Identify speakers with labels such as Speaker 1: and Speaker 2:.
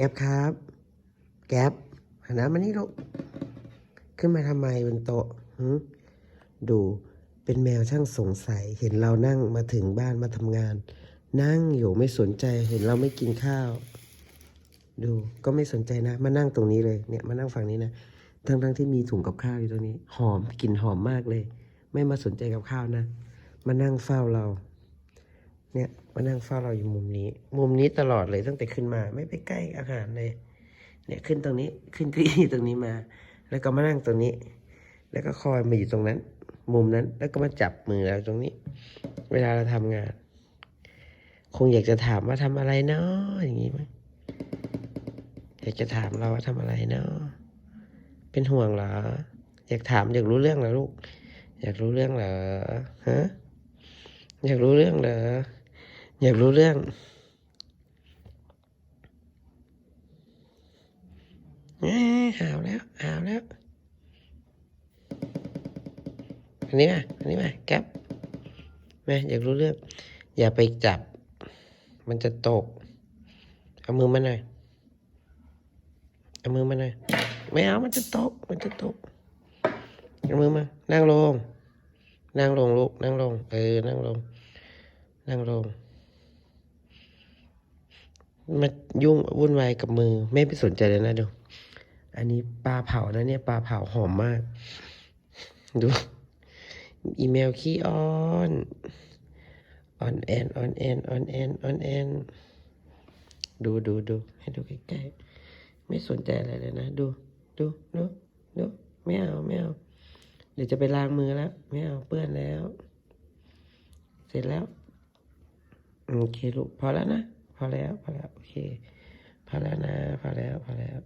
Speaker 1: แก๊บครับ แก๊บหันหน้ามานี่ลูกขึ้นมาทำไมบนโต๊ะดูเป็นแมวช่างสงสัย เห็นเรานั่งมาถึงบ้านมาทำงาน นั่งอยู่ไม่สนใจเห็นเราไม่กินข้าว ดูก็ไม่สนใจนะ มานั่งตรงนี้เลยเนี่ยมานั่งฝั่งนี้นะทั้งทั้งๆที่มีถุงกับข้าวอยู่ตรงนี้ หอมกลิ่นหอมมากเลย ไม่มาสนใจกับข้าวนะ มานั่งเฝ้าเรา เนี่ยมานั่งเฝ้าเราอยู่มุมนี้ มุมนี้ตลอดเลยตั้งแต่ขึ้นมา ไม่ไปใกล้อาหารเลย เนี่ยขึ้นตรงนี้ขึ้นเก้าอี้ตรงนี้มา แล้วก็มานั่งตรงนี้ แล้วก็คอยมาอยู่ตรงนั้น มุมนั้นแล้วก็มาจับมือเราตรงนี้ เวลาเราทำงาน คงอยากจะถามว่าทำอะไรเนาะอย่างนี้มั้ยอยากจะถามเราว่าทำอะไรเนาะเป็นห่วงเหรออยากถามอยากรู้เรื่องเหรอลูก อยากรู้เรื่องเหรอฮะอยากรู้เรื่องเหรอ อยากรู้เรื่องเอ้ยหาวแล้ว หาวแล้ว อันนี้มาอันนี้มาแก๊ปมาอยากรู้เรื่อง อย่าไปจับ มันจะตก เอามือมาหน่อย เอามือมาหน่อย ไม่เอา มันจะตก มันจะตก เอามือมา นั่งลง นั่งลงลูก นั่งลง เออ นั่งลง นั่งลง มายุ่งวุ่นวายกับมือ ไม่ไปสนใจเลยนะดูอันนี้ปลาเผานะเนี่ยปลาเผาหอมมาก ดู อีเมลขี้อ้อนออนแอนออนแอนออนแอนออนแอนดูดูดูให้ดูใกล้ๆไม่สนใจอะไรเลยนะ ดู ดูดูดูไม่เอาไม่เอาเดี๋ยวจะไปล้างมือแล้ว ไม่เอาเปื้อนแล้ว เสร็จแล้ว โอเคลูกพอแล้วนะ พอแล้วพอแล้วโอเคพอแล้วนะพอแล้วพอแล้ว